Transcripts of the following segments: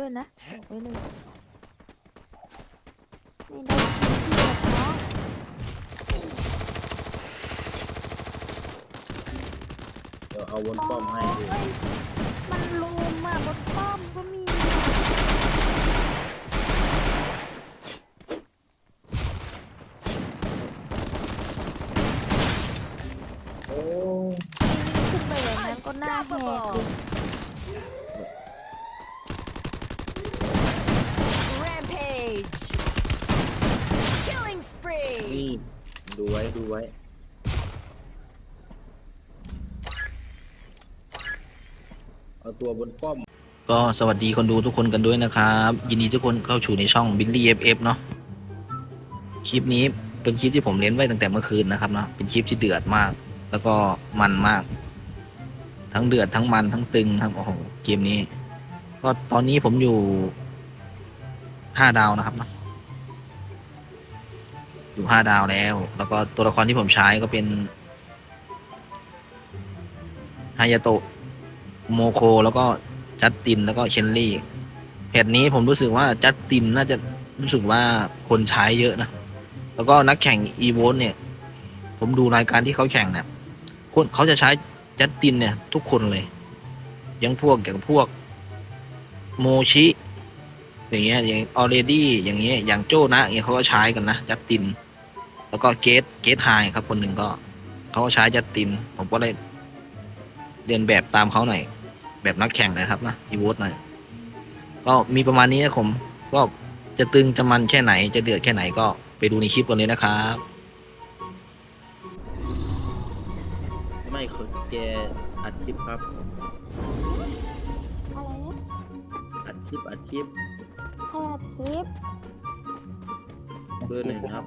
ด้วยนะบอกไว้เลยไม่ได้กินที่แบบน้องเดี๋ยวเอาวนป้อมให้ดูเฮ้ยมันลุมอะบนป้อมก็มี โอ้ ขึ้นไปอย่างนั้นก็หน้าแหกดิ Rampage! Killing spree! นี่ ดูไว้ดูไว้ เอาตัวบนป้อม ก็สวัสดีคนดูทุกคนกันด้วยนะครับ ยินดีทุกคนเข้าสู่ในช่อง b i l l y FF เนาะคลิปนี้เป็นคลิปที่ผมเล่นไว้ตั้งแต่เมื่อคืนนะครับเนาะเป็นคลิปที่เดือดมาก แล้วก็มันมาก ทั้งเดือดทั้งมันทั้งตึงครับโอ้โหเกมนี้ ก็ตอนนี้ผมอยู่ห้าดาวนะครับเนาะ อยู่ห้าดาวแล้ว แล้วก็ตัวละครที่ผมใช้ก็เป็นฮายาโตะโมโค แล้วก็จัดตินแล้วก็เชนลี่แพทนี้ผมรู้สึกว่าจัดตินน่าจะรู้สึกว่าคนใช้เยอะนะ แล้วก็นักแข่งอีโวเนี่ย ผมดูรายการที่เขาแข่งเนี่ยคนเขาจะใช้จัดตินเนี่ย ทุกคนเลย ยังพวกอย่างพวกโมชิ อย่างเงี้ยอย่างออเรดี้อย่างเงี้ยอย่างโจนะอย่างเงี้ยเขาก็ใช้กันนะจัดติน แล้วก็เกตเกตไฮครับ คนหนึ่งก็เขาก็ใช้จัดติน ผมก็เลยเรียนแบบตามเขาหน่อย แบบนักแข่งนะครับนะอีโวตหน่อย ก็มีประมาณนี้นะผม ก็จะตึงจะมันแค่ไหน จะเดือดแค่ไหนก็ไปดูในคลิปกันเลยนะครับไม่เคยแกอัดคลิปครับอะไรนะอัดคลิปอัดคลิปแค่คลิป เบอร์หนึ่งครับ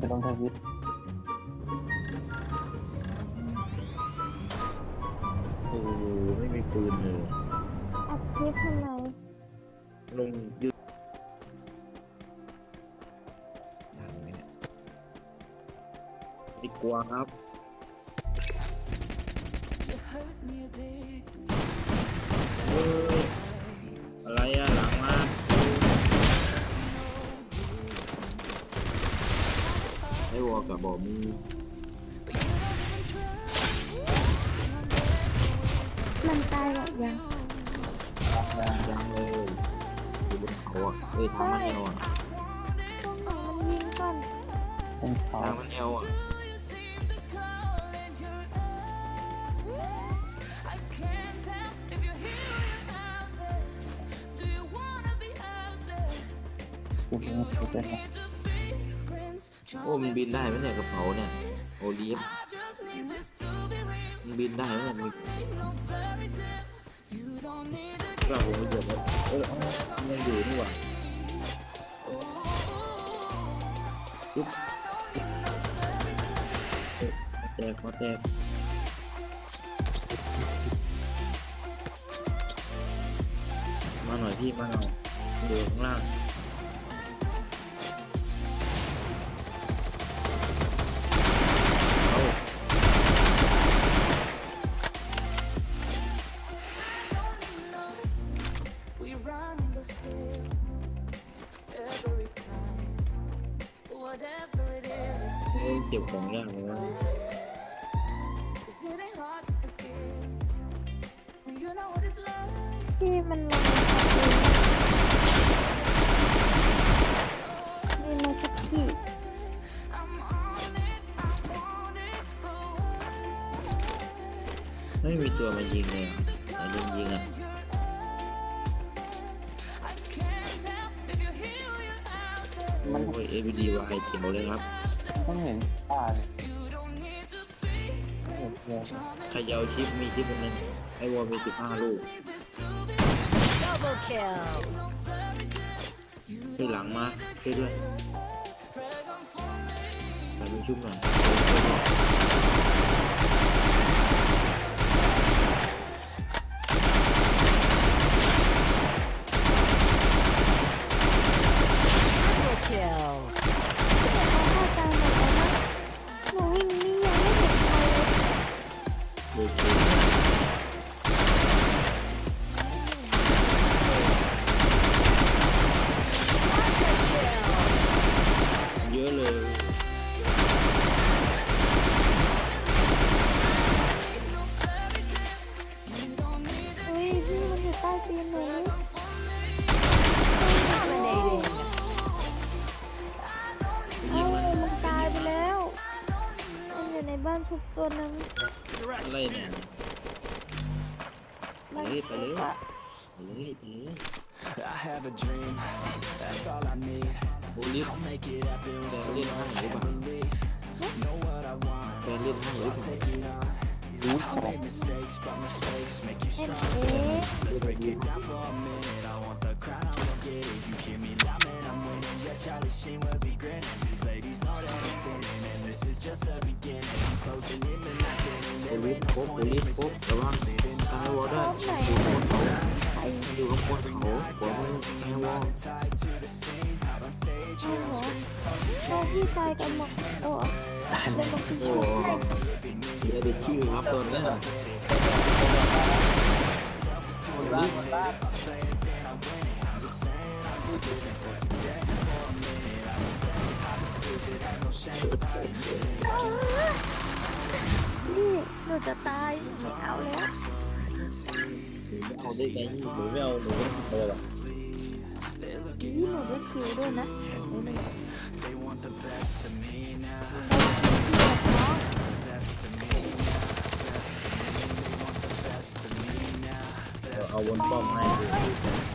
จะต้องทวิตโอ้โหไม่มีปืนเลยอัดคลิปทำไมลงยืดดีกว่าครับ อ้วอกับบอมึงมันตายหมดยังยังเลยอยู่บนเขาอะเอ้ยทางมันแนวอะมันยิงก่อนเป็นเขาทางมันแนวอะคุณไม่คิดเลยนะ โอ้มันบินได้ไหมเนี่ยกระเป๋าเนี่ยโอลีฟมันบินได้ไหมเนี่ยเราผมไม่เจอแล้วเออเอามันยังอยู่นี่หว่าปุ๊บแตกมาแตกมาหน่อยพี่มาหน่อยอยู่ข้างล่าง ก็บของยากเลยนะ cause it ain't hard to forgive. When you know what it's like. ที่มันลงนี่มาสักที I'm on it, I want it, oh. ไม่มีตัวมายิงเลยอะไหนโดนยิงอะ I can't tell if you're here or you're out there. โอ้ย ABDY เจ๋งเลยครับ ต้องเห็นตาเลยเห็นเลยใครจะเอาชิปมีชิปอันนึงไอวอลมีสิบห้าลูก double kill. ช่หลังมาช่วยด้วยแต่มีชุบหน่อย เลยไปเลย อะ ไปเลยไปเลย I have a dream, that's all I need. โอลิฟ I'll make it happen แก with เล่นห้างหรือเปล่า belief. Know what I want, แกเล่นห้างหรือเปล่า take it on. I'll make mistakes, but mistakes make you เอ็น strong. เอ Let's break it down for a minute. I want the crown, I won't get it. You hear me loud, man, I'm winning. Yeah, Charlie Sheen will be grinning. These ladies know that I'm sinning, and this is just the beginning. I'm closing in and not getting โอลิฟครบโอลิฟครบระวังต ายวอร์ดอยู่บนเขาไอ้อยู่ข้างบนเขาขวามือตายวอร์ tied to the scene. Out on stage, ไอ้เหรอหน้าที่ใจกันหมดโอ้เล่นลงที่โอ้ชุดเดี๋ยวเด็กชื่อครับตอนนี้นี่หนูจะตายไม่เอาแล้ว เอาได้ไงหนูไม่เอาหนูไม่เอาหรอกนี่หนูได้คิวด้วยนะนี่นี่ they want the best of me now. เอาวนป้อมให้ดู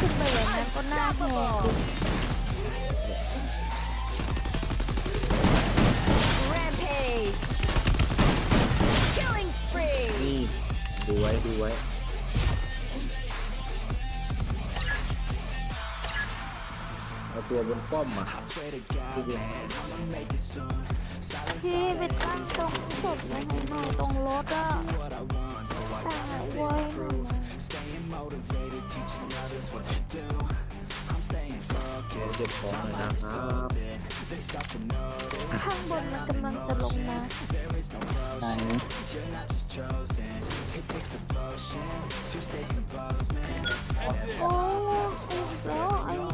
ขึ้นไปอย่างนั้นก็น่าแหกดิ Rampage! Killing spree! นี่ดูไว้ดูไว้ เอาตัวบนป้อมอะ I swear to God, man, I'ma make it soon. Silence พี่ไปตั้งตรงศพไว้ให้หน่อยตรงรถอะ what I want, so I ตั้งไว้หน่อย staying motivated, teaching others what to do. I'm staying เรา focused. เก็บของหน่อยนะครับ They start to notice ข้างบนมันกำลังจะลงมา there is no ไหน You're not just chosen. It takes devotion to stay composed, man. โอ้อีกแล้วไอ้วอนหน่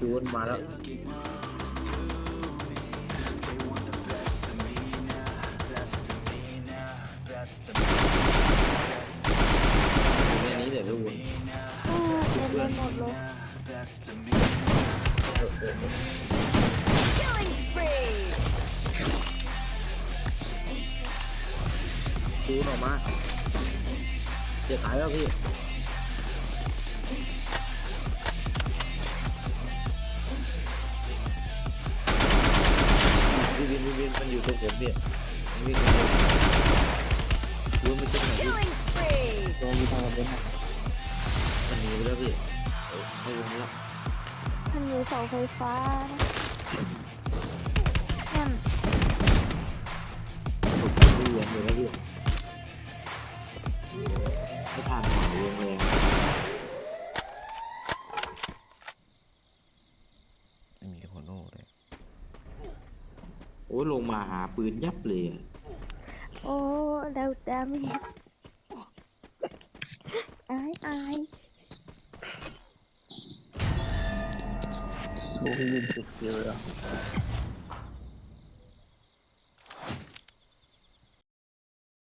succeed, to see if I ดูนมาแล้วแค่นี้เดี๋ยวก็วนเออเต็มไปหมดเลย Killing spree! ดูออกมา เจ็บหายแล้วพี่ เนี่ยมันวิ่งมาดูไม่ใช่ไหนพี่ Killing spree! โดนมีทางระเบิดนะมันหนีไปแล้วพี่เออให้วงแล้วมันอยู่เสาไฟฟ้า ปืนยับเลยอะโอ้แล้วดามิอายอายดูพี่ยินสุดเดียวเลย